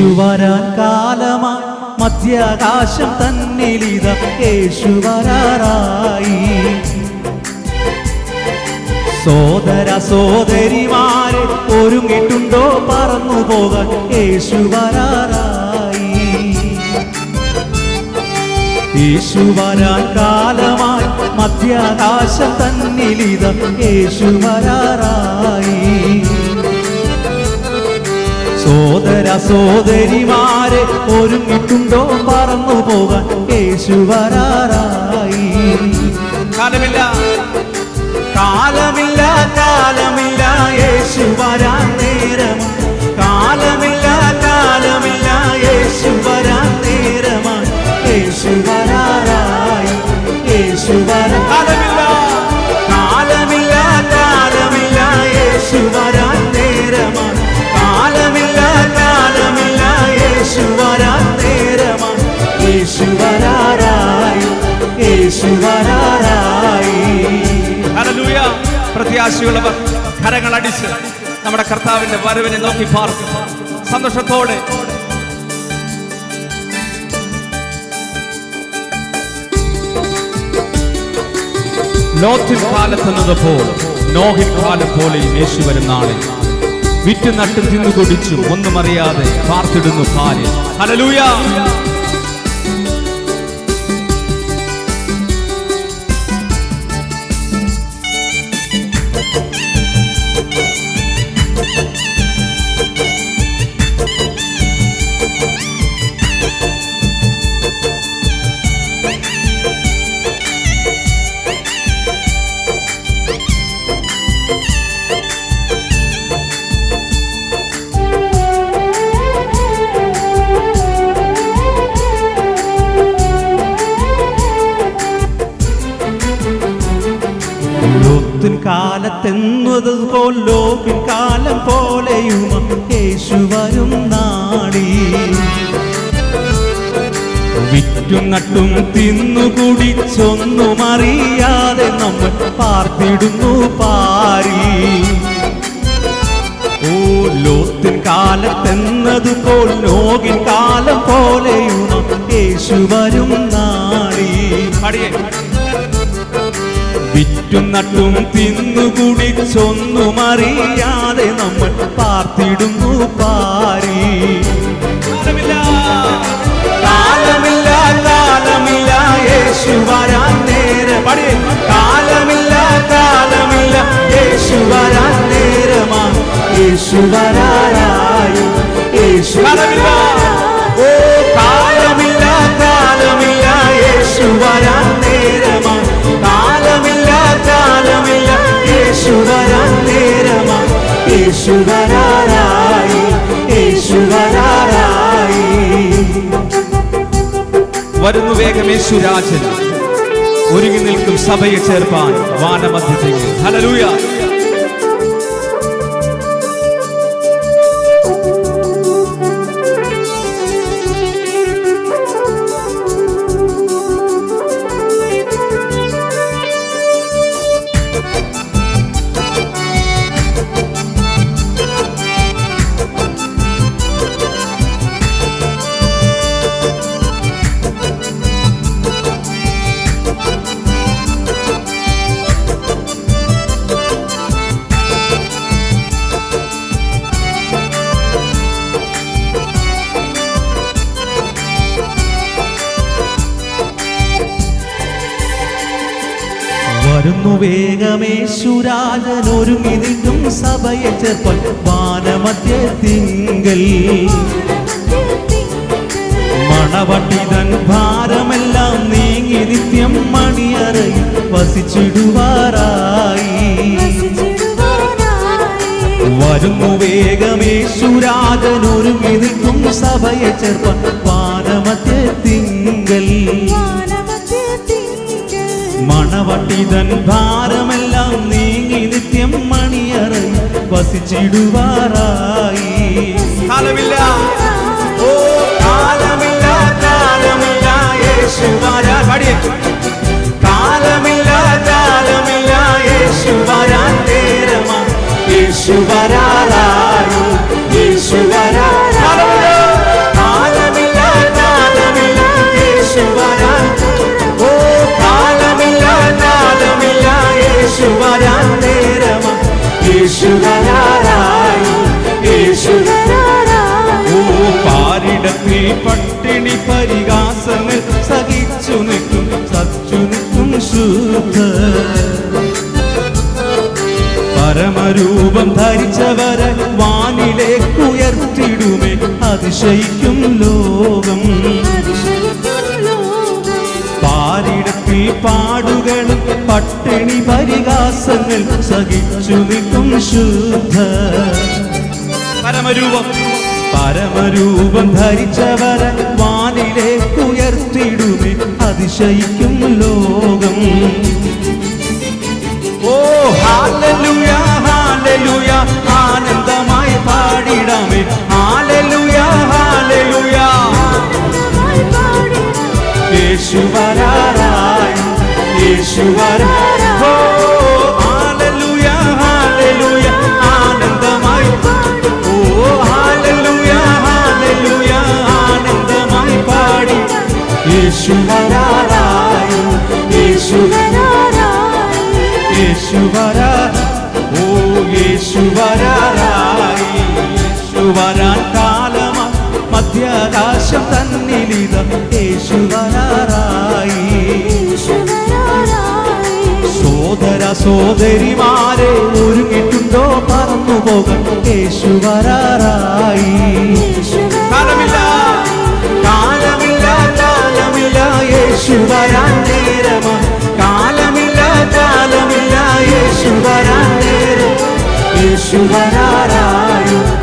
യേശു വരാൻ കാലമായി മധ്യാകാശം തന്നിലിത യേശു വരാറായി സോദര സോദരിമാരെ ഒരുങ്ങിട്ടുണ്ടോ പറന്നു പോകാൻ യേശു വരാറായി യേശു വരാൻ കാലമായി മധ്യാകാശം തന്നിലിത യേശു വരാറായി സോദര സോദരിമാരെ ഒരുങ്ങിട്ടുണ്ടോ പറന്നു പോകാൻ? യേശു വരാറായി. കാലമില്ല. കാലമില്ല കാലമില്ല യേശു വരാൻ പ്രത്യാശയുള്ളവർ കരങ്ങൾ അടിച്ച് നമ്മുടെ കർത്താവിന്റെ വരവിനെ നോക്കി പാർക്കും. സന്തോഷത്തോടെ. നോഹിൻ കാലം പോലെ യേശു വരും നാളെ വിറ്റ് നട്ട് തിന്നു കുടിച്ചു ഒന്നും അറിയാതെ പാർത്തിടുന്നു ഭാര്യ. ഹല്ലേലൂയ. ലോത്തിൻ കാലത്തെന്നതുപോൽ ലോകിൻ കാലം പോലെയും യേശു വരും നാടി. വിറ്റും നട്ടും തിന്നു കുടിച്ചൊന്നും അറിയാതെ നമ്മൾ പാർത്തിടുന്നു പാരി. ഓ ലോത്തിൻ കാലത്തെന്നതുപോൽ ലോകിൻ കാലം പോലെയും യേശു വരും വിറ്റും നട്ടും തിന്നു കുടിച്ചൊന്നും അറിയാതെ നമ്മൾ പാർത്തിടുന്നു പാരി കാലമില്ല കാലമില്ല യേശു വരാൻ നേരം. കാലമില്ല കാലമില്ല യേശു വരാൻ നേരമാ. യേശു വരാറായി യേശു. ഓ കാലമില്ല കാലമില്ല യേശു വരാൻ നേരമാ. വരുന്നു വേഗം യേശുരാജൻ ഒരുങ്ങി നിൽക്കും സഭയെ ചേർപ്പാൻ വാനമധ്യത്തിൽ ഹലലൂയ വേഗമേശുരാജൻ ഒരുങ്ങി നിൽക്കും സഭയെ ചേർപ്പൻ വാനമധ്യത്തിങ്കൽ മണവട്ടിതൻ ഭാരമെല്ലാം നീങ്ങി നിത്യം മണിയറയിൽ വസിച്ചിടുവാറായി. വരുന്നു വേഗമേശുരാജൻ ഒരുങ്ങി നിൽക്കും സഭയെ ചേർപ്പൻ വാനമധ്യത്തിങ്കൽ മണവട്ടിതൻ ഭാരമെല്ലാം നീങ്ങി നിത്യം മണിയറയിൽ വസിച്ചിടുവാറായി. കാലമില്ല. ഓ കാലമില്ല കാലമില്ല യേശു വരാൻ. പാടിയേ കാലമില്ല കാലമില്ല യേശുവരാ തേരമാ നേരമാ. യേശു പാരിടത്തിൽ പട്ടിണി പരിഹാസങ്ങൾ സഹിച്ചു നിൽക്കും സച്ചു നിൽക്കും ശൂത പരമരൂപം ധരിച്ചവരെ വാനിലേക്കുയർത്തിടുമേ അതിശയിക്കും ലോകം പാരിടത്തിൽ പാടുകളും പരിഹാസങ്ങൾ സഹിച്ചു നിൽക്കും ശുദ്ധ. പരമരൂപം. പരമരൂപം ധരിച്ചവരെ വാനിലേക്കുയർത്തിടുമേ അതിശയിക്കും ലോകം. ഓ ഹാലലുയ ഹാലലുയ ആനന്ദമായി പാടിടാമേ. ഹാലലുയ ഹാലലുയ. യേശു വരാറായി വരാൻ കാലമാ മധ്യാകാശം തന്നിലിത. യേശു വരാറായി. സോദര സോദരിമാരെ ഒരുങ്ങിട്ടുണ്ടോ പറന്നു പോകാൻ? യേശു വരാറായി. കാലമില്ല. കാലമില്ല കാലമില്ല. യേശു വരാൻ നേരമാ. കാലമില്ല കാലമില്ല. യേശു വരാൻ നേരം യേശു വരാറായി.